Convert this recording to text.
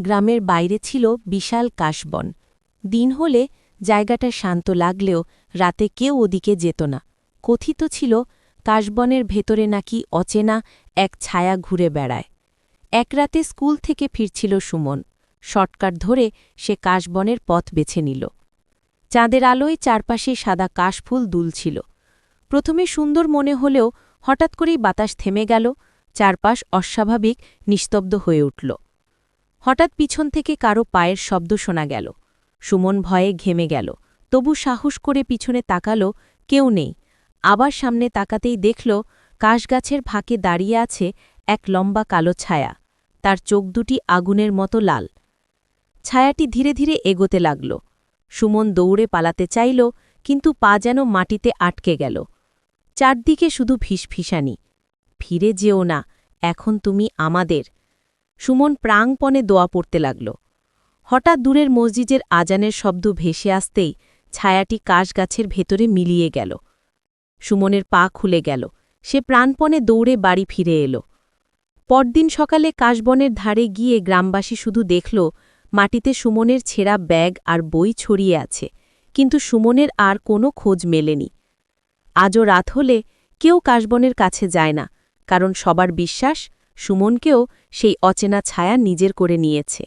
গ্রামের বাইরে ছিল বিশাল কাশবন। দিন হলে জায়গাটা শান্ত লাগলেও রাতে কেউ ওদিকে যেত না। কথিত ছিল, কাশবনের ভেতরে নাকি অচেনা এক ছায়া ঘুরে বেড়ায়। এক রাতে স্কুল থেকে ফিরছিল সুমন। শর্টকাট ধরে সে কাশবনের পথ বেছে নিল। চাঁদের আলোয় চারপাশে সাদা কাশফুল দুলছিল। প্রথমে সুন্দর মনে হলেও হঠাৎ করেই বাতাস থেমে গেল, চারপাশ অস্বাভাবিক, নিস্তব্ধ হয়ে উঠল। হঠাৎ পিছন থেকে কারও পায়ের শব্দ শোনা গেল। সুমন ভয়ে ঘেমে গেল। তবু সাহস করে পিছনে তাকালো, কেউ নেই। আবার সামনে তাকাতেই দেখল, কাশগাছের ফাঁকে দাঁড়িয়ে আছে এক লম্বা কালো ছায়া। তার চোখ দুটি আগুনের মতো লাল। ছায়াটি ধীরে ধীরে এগোতে লাগল। সুমন দৌড়ে পালাতে চাইল, কিন্তু পা যেন মাটিতে আটকে গেল। চারদিকে শুধু ফিসফিসানি। ফিরে যেও না, এখন তুমি আমাদের। সুমন প্রাংপণে দোয়া পড়তে লাগল। হঠাৎ দূরের মসজিদের আজানের শব্দ ভেসে আসতেই ছায়াটি কাশগাছের ভেতরে মিলিয়ে গেল। সুমনের পা খুলে গেল। সে প্রাণপণে দৌড়ে বাড়ি ফিরে এলো। পরদিন সকালে কাশবনের ধারে গিয়ে গ্রামবাসী শুধু দেখল, মাটিতে সুমনের ছেঁড়া ব্যাগ আর বই ছড়িয়ে আছে, কিন্তু সুমনের আর কোনো খোঁজ মেলেনি। আজও রাত হলে কেউ কাশবনের কাছে যায় না, কারণ সবার বিশ্বাস সুমনকেও সেই অচেনা ছায়া নিজের করে নিয়েছে।